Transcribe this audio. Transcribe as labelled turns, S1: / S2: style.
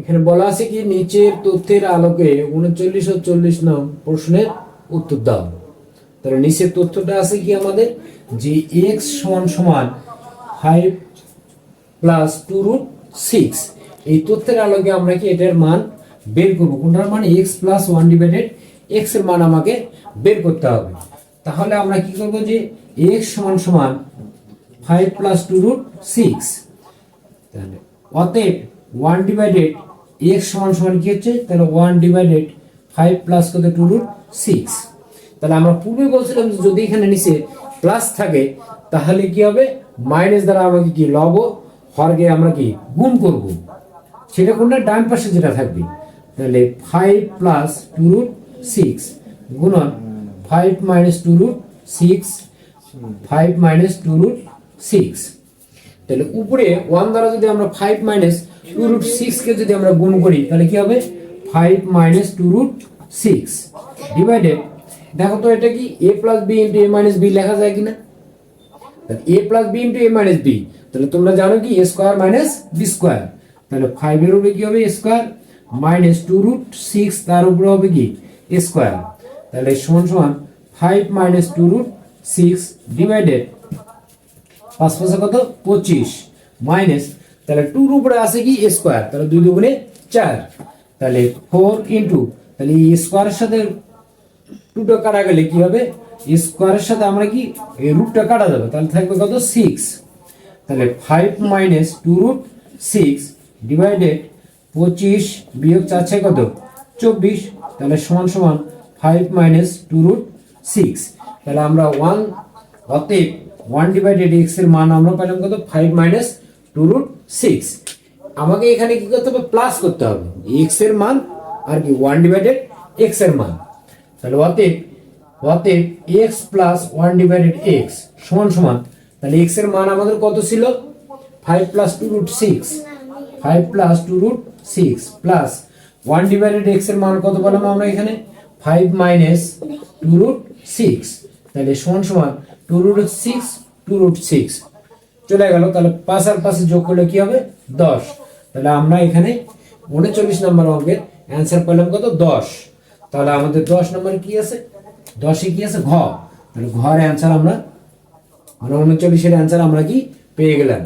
S1: এখানে বলা আছে কি, নিচের তথ্যের আলোকে উনচল্লিশ ও চল্লিশ নং প্রশ্নের উত্তর দাও। তাহলে নিচের তথ্যটা আছে কি আমাদের? যে এক্স সমান সমান five plus two root six এই তথ্যের আলোকে আমরা কি এটার মান বের করব? কোনটার মান এক্স প্লাস ওয়ান ডিভাইডেড এক্সের মান আমাকে বের করতে হবে। তাহলে আমরা কি করব যে এক্স সমান সমান five plus two root six তাহলে অতএব ওয়ান ডিভাইডেড এক্স সমান সমান কি হচ্ছে? তাহলে ওয়ান ডিভাইডেড ফাইভ প্লাস কত? টু রুট সিক্স তাহলে আমরা পূর্বে বলছিলাম যদি এখানে নিচে প্লাস থাকে, তাহলে কি হবে? মাইনাস দ্বারা আমাকে কি লব হরকে আমরা কি, গুণ করব। সেটা কোনটা ডান পাশে যেটা থাকবে, তাহলে five plus two root six গুণন five minus two root six five minus two root six তাহলে উপরে ওয়ান দ্বারা যদি আমরা ফাইভ মাইনাস টু রুট সিক্সকে যদি আমরা গুণ করি, তাহলে কি হবে? Five minus two root six divided দেখো তো এটা কি? A plus b into a minus b লেখা যায় কিনা? A plus b into a minus b তাহলে তোমরা জানো কি? A square minus b square তাহলে ফাইভের উপরে কি হবে? Square minus two root six তার উপরে হবে কি? এ স্কোয়ার তাহলে সমান সমান five minus two root six divided পাঁচ পাঁচে কত? পঁচিশ। মাইনাস তাহলে টুর উপরে আছে কি? স্কোয়ার তাহলে দুই দুগুণে চার। তাহলে ফোর ইন্টু তাহলে এই স্কোয়ারের সাথে টুটা কাটা গেলে কি হবে? স্কোয়ারের সাথে আমরা কি? এই রুটটা কাটা যাবে। তাহলে থাকবে কত? সিক্স তাহলে five minus two root six divided পঁচিশ বিয়োগ চার ছয় কত? চব্বিশ। তাহলে সমান সমান five minus two root six তাহলে আমরা ওয়ান অতএব ওয়ান ডিভাইডেড এক্সের মান আমরা পেলাম কত? Five minus two root six আমাকে এখানে কি করতে হবে? প্লাস করতে হবে। এক্সের মান আর কি? ওয়ান ডিভাইডেড এক্সের মান। তাহলে অতএব অতএব x plus one divided x সমান সমান, তাহলে এক্সের মান আমাদের কত ছিল? Five plus two root six five plus two root six plus one divided এক্সের মান কত পেলাম আমরা এখানে? Five minus two root six তাহলে সমান সমান two root six two root six চলে গেল, তাহলে পাঁচ আর পাশে যোগ করলে কি হবে? দশ। তাহলে আমরা এখানে উনচল্লিশ নম্বর অঙ্কের অ্যান্সার পেলাম কত? দশ। তাহলে আমাদের দশ নম্বর কি আছে? দশে কি আছে? ঘ। তাহলে ঘর অ্যান্সার আমরা মানে উনচল্লিশের অ্যান্সার আমরা কি পেয়ে গেলাম।